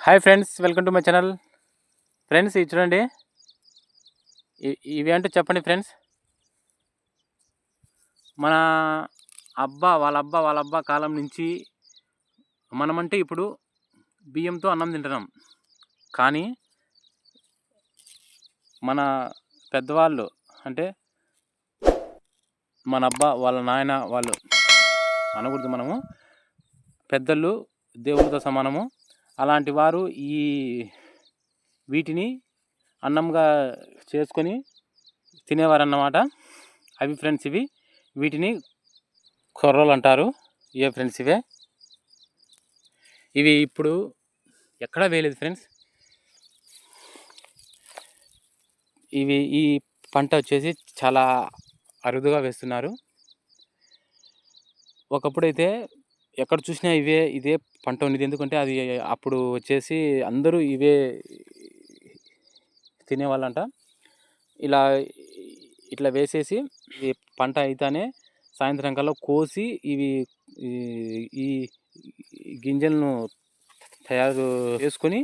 Hi friends welcome to my channel friends ఇది చూడండి. ఇవేంటో ఇవి అంటే చెప్పండి ఫ్రెండ్స్ మన అబ్బా వాళ్ళ అబ్బా వాళ్ళ అబ్బా కాలం నుంచి మనమంటే ఇప్పుడు బియ్యంతో అన్నం తింటున్నాం. కానీ మన పెద్దవాళ్ళు అంటే మన అబ్బా వాళ్ళ నాయన వాళ్ళు అనకూడదు మనము. పెద్దలు దేవుడితో సమానము. అలాంటి వారు ఈ వీటిని అన్నంగా చేసుకొని తినేవారు అన్నమాట అవి ఫ్రెండ్స్ ఇవి. వీటిని కొర్రలు అంటారు. ఏ ఫ్రెండ్స్ ఇవే. ఇవి ఇప్పుడు ఎక్కడా వేయలేదు ఫ్రెండ్స్. ఇవి ఈ పంట వచ్చేసి చాలా అరుదుగా వేస్తున్నారు. ఒకప్పుడైతే ఎక్కడ చూసినా ఇవే ఇదే పంట ఉండేది ఎందుకంటే అది అప్పుడు వచ్చేసి అందరూ ఇవే తినేవాళ్ళంట. ఇలా ఇట్లా వేసేసి ఈ పంట అయితేనే సాయంత్రం కల్లా కోసి ఇవి ఈ- ఈ గింజలను తయారు చేసుకొని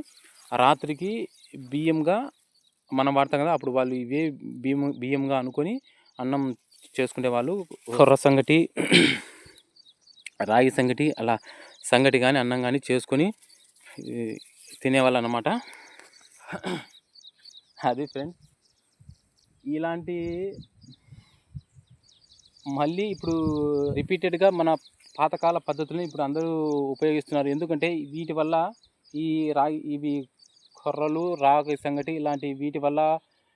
రాత్రికి బియ్యంగా మనం వాడతాం కదా అప్పుడు వాళ్ళు ఇవే బియ్యం బియ్యంగా అనుకొని అన్నం చేసుకునే వాళ్ళు కొర్ర సంగటి రాగి సంగటి అలా సంగటి కానీ అన్నం కానీ చేసుకొని తినేవాళ్ళు అనమాట అది ఫ్రెండ్ ఇలాంటి మళ్ళీ ఇప్పుడు రిపీటెడ్గా మన పాతకాల పద్ధతులను ఇప్పుడు అందరూ ఉపయోగిస్తున్నారు. ఎందుకంటే వీటి వల్ల ఈ రాగి ఇవి కొర్రలు రాగి సంగటి ఇలాంటి వీటి వల్ల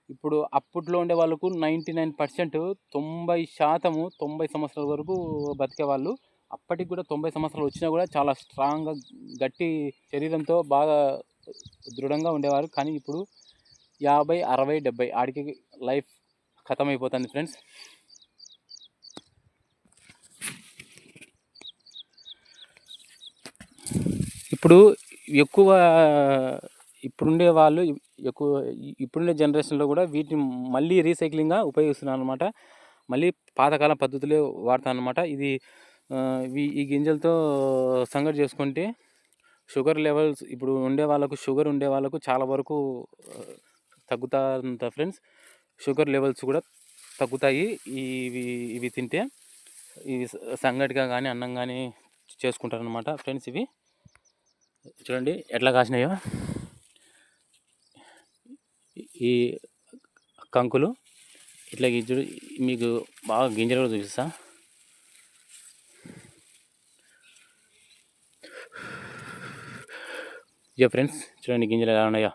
ఇప్పుడు అప్పట్లో ఉండే వాళ్ళకు నైంటీ నైన్ పర్సెంట్ తొంభై శాతము తొంభై సంవత్సరాల వరకు బతికే వాళ్ళు అప్పటికి కూడా తొంభై సంవత్సరాలు వచ్చినా కూడా చాలా స్ట్రాంగ్గా గట్టి శరీరంతో బాగా దృఢంగా ఉండేవారు. కానీ ఇప్పుడు యాభై అరవై డెబ్బై ఆడికి లైఫ్ ఖతం అయిపోతుంది ఫ్రెండ్స్. ఇప్పుడు ఎక్కువ ఇప్పుడుండే వాళ్ళు ఎక్కువ ఇప్పుడుండే జనరేషన్లో కూడా వీటిని మళ్ళీ రీసైక్లింగ్గా ఉపయోగిస్తున్నారు అనమాట మళ్ళీ పాతకాలం పద్ధతులే వాడతాను అనమాట ఇది ఇవి- ఈ గింజలతో సంగటి చేసుకుంటే షుగర్ లెవెల్స్ ఇప్పుడు ఉండే వాళ్ళకు షుగర్ ఉండే వాళ్ళకు చాలా వరకు ఆ, తగ్గుతారంట ఫ్రెండ్స్. షుగర్ లెవెల్స్ కూడా తగ్గుతాయి. ఇవి ఇవి తింటే ఇవి సంగటిగా కానీ అన్నం కానీ చేసుకుంటారు అనమాట ఫ్రెండ్స్ ఇవి. చూడండి ఎట్లా కాసినాయో. ఈ కంకులు ఇట్లా ఈ మీకు బాగా గింజలు కూడా చూపిస్తాను ఇక ఫ్రెండ్స్ చూడండి గింజలు ఎలా ఉన్నాయో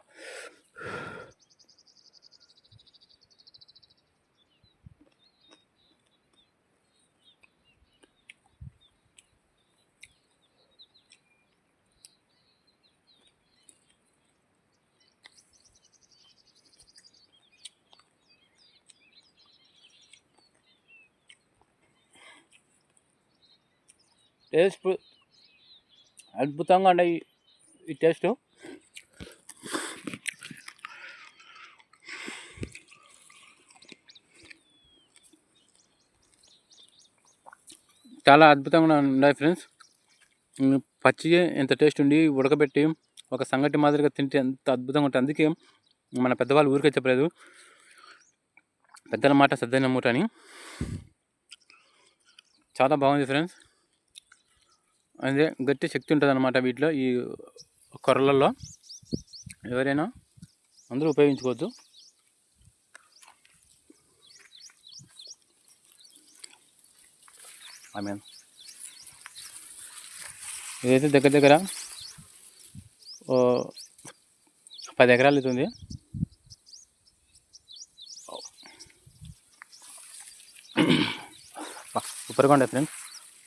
టేస్ట్ అద్భుతంగా ఉన్నాయి ఈ టేస్ట్? చాలా అద్భుతంగా ఉన్నాయి ఫ్రెండ్స్. ఉమ్, పచ్చిగా ఎంత టేస్ట్ ఉండి ఉడకబెట్టి ఒక సంగటి మాదిరిగా తింటే ఎంత అద్భుతంగా ఉంటుంది అందుకే మన పెద్దవాళ్ళు ఊరికే చెప్పలేదు. పెద్దల మాట సద్దైన మూట అని. చాలా బాగుంది ఫ్రెండ్స్. అదే గట్టి శక్తి ఉంటుంది అనమాట వీటిలో. ఈ కొర్రలలో ఎవరైనా అందరూ ఉపయోగించుకోవద్దు ఆమె ఇదైతే దగ్గర దగ్గర ఓ పది ఎకరాలు అవుతుంది. సూపర్గా ఉండే ఫ్రెండ్స్.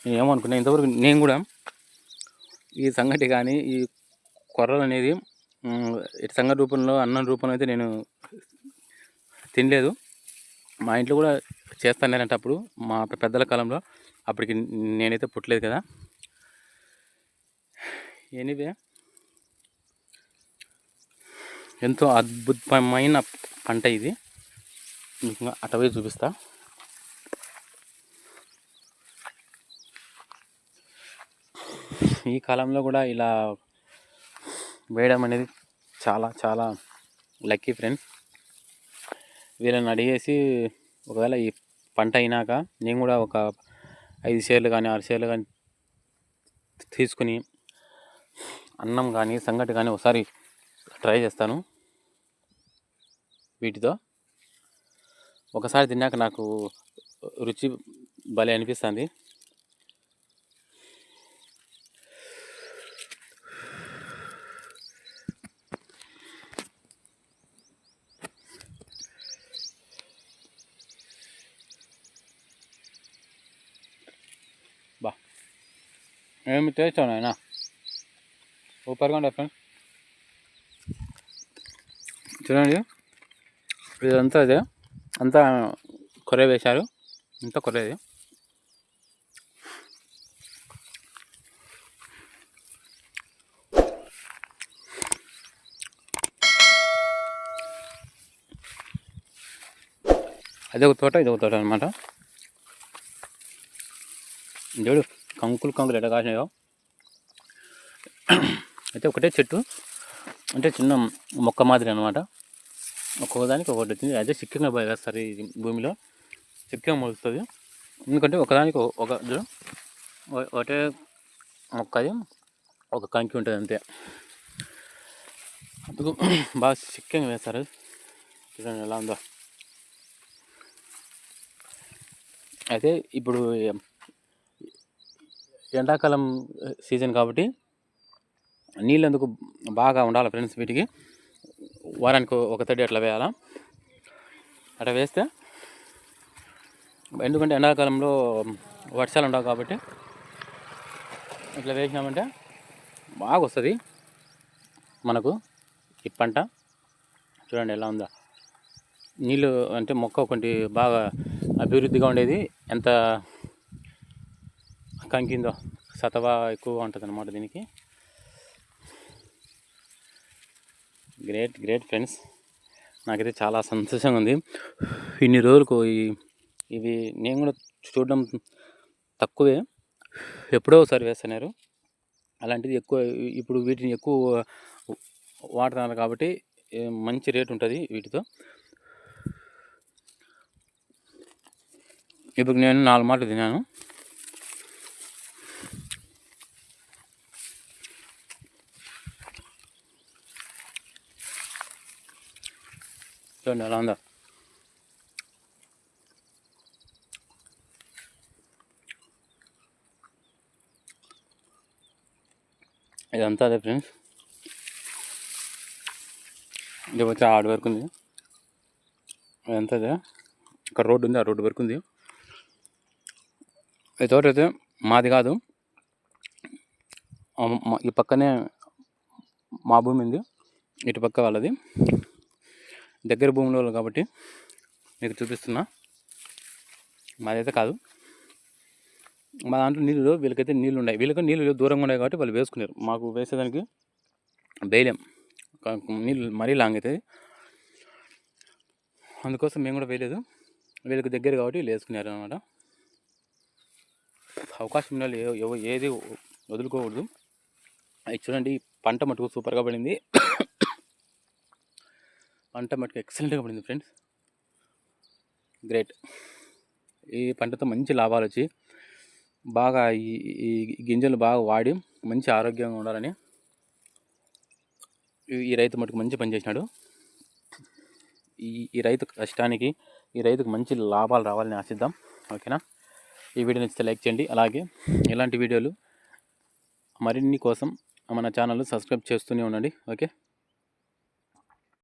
నేను ఏమనుకున్నా ఇంతవరకు నేను కూడా ఈ సంగటి కానీ ఈ కొర్రలు అనేది సంగ రూపంలో అన్నం రూపంలో అయితే నేను తినలేదు. మా ఇంట్లో కూడా చేస్తానంటే అప్పుడు. మా పెద్దల కాలంలో అప్పటికి నేనైతే పుట్టలేదు కదా. ఎనివే ఎంతో అద్భుతమైన పంట ఇది. మీకు అటవే చూపిస్తా. ఈ కాలంలో కూడా ఇలా వేయడం అనేది చాలా చాలా లక్కీ ఫ్రెండ్స్ వీళ్ళని అడిగేసి ఒకవేళ ఈ పంట అయినాక నేను కూడా ఒక ఐదు షేర్లు కానీ ఆరు షేర్లు కానీ తీసుకుని అన్నం కానీ సంగటి కానీ ఒకసారి ట్రై చేస్తాను వీటితో. ఒకసారి తిన్నాక నాకు రుచి భలే అనిపిస్తుంది. ఏమి టేస్ట్ నాయనా సూపర్గా ఉండే ఫ్రెండ్ చూడండి ఇదంతా అదే అంతా కొర్ర వేశారు అంతా కొర్రేది అదే ఒక తోట ఇది ఒక తోట అనమాట చూడు కంకులు కంకులు ఎట్లా కాసినాయో. అయితే ఒకటే చెట్టు అంటే చిన్న మొక్క మాదిరి అనమాట ఒక్కొక్కదానికి ఒకటి వచ్చింది. అదే చిక్కగా వేస్తారు ఈ భూమిలో. చిక్కగా మొలుస్తుంది. ఎందుకంటే ఒకదానికి ఒక- ఒకటే మొక్క అది ఒకటే మొక్కది ఒక కంకి ఉంటుంది అంతే. అందుకు బాగా చిక్కగా వేస్తారు చూడండి ఎలా ఉందో. అయితే ఇప్పుడు ఎండాకాలం సీజన్ కాబట్టి నీళ్ళు ఎందుకు బాగా ఉండాలి ఫ్రెండ్స్ వీటికి? వారానికి ఒక తడి అట్లా వేయాలా? అట్లా వేస్తే ఎందుకంటే ఎండాకాలంలో వర్షాలు ఉండవు కాబట్టి ఇట్లా వేసినామంటే బాగా వస్తుంది మనకు. ఈ పంట చూడండి ఎలా ఉందా? నీళ్ళు అంటే మొక్క ఒకటి బాగా అభివృద్ధిగా ఉండేది. ఎంత కంకిందో సతవా ఎక్కువగా ఉంటుంది అనమాట దీనికి. గ్రేట్ గ్రేట్ ఫ్రెండ్స్ నాకైతే చాలా సంతోషంగా ఉంది. ఇన్ని రోజులకు ఇవి నేను కూడా చూడడం తక్కువే. ఎప్పుడో ఒకసారి వేస్తున్నారు. అలాంటిది ఎక్కువ ఇప్పుడు వీటిని ఎక్కువ వాడుతున్నారు కాబట్టి మంచి రేట్ ఉంటుంది వీటితో. ఇప్పుడు నేను నాలుగు మాటలు తిన్నాను. చూడండి ఎలా ఉందో ఇదంతా అదే ఫ్రెండ్స్ ఇది వచ్చి ఆడు వరకు ఉంది ఇదంతా అదే ఇక్కడ రోడ్డు ఉంది ఆ రోడ్డు వరకు ఉంది ఈ తోట అయితే మాది కాదు ఈ పక్కనే మా భూమి ఉంది. ఇటు పక్క వాళ్ళది. దగ్గర భూమిలో కాబట్టి మీకు చూపిస్తున్నా. మాదైతే కాదు. మా దాంట్లో నీళ్ళు వీళ్ళకైతే నీళ్ళు ఉన్నాయి. వీళ్ళకి నీళ్ళు దూరంగా ఉన్నాయి కాబట్టి వాళ్ళు వేసుకున్నారు మాకు వేసేదానికి వేయలేం నీళ్ళు మరీ లాంగ్ అవుతుంది అందుకోసం మేము కూడా వేయలేదు. వీళ్ళకి దగ్గర కాబట్టి వీళ్ళు వేసుకున్నారు అనమాట అవకాశం ఉండాలి ఏది వదులుకోకూడదు. అది చూడండి పంట మటుకు సూపర్గా పడింది. పంట మటుకు ఎక్సలెంట్గా పడింది ఫ్రెండ్స్ గ్రేట్ ఈ పంటతో మంచి లాభాలు వచ్చి బాగా ఈ ఈ గింజలు బాగా వాడి మంచి ఆరోగ్యంగా ఉండాలని ఈ- ఈ రైతు మటుకు మంచి పని చేసినాడు. ఈ ఈ రైతు కష్టానికి ఈ రైతుకు మంచి లాభాలు రావాలని ఆశిద్దాం. ఓకేనా ఈ వీడియో నచ్చితే లైక్ చేయండి. అలాగే ఇలాంటి వీడియోలు మరిన్ని కోసం మన ఛానల్ సబ్స్క్రైబ్ చేస్తూనే ఉండండి. ఓకే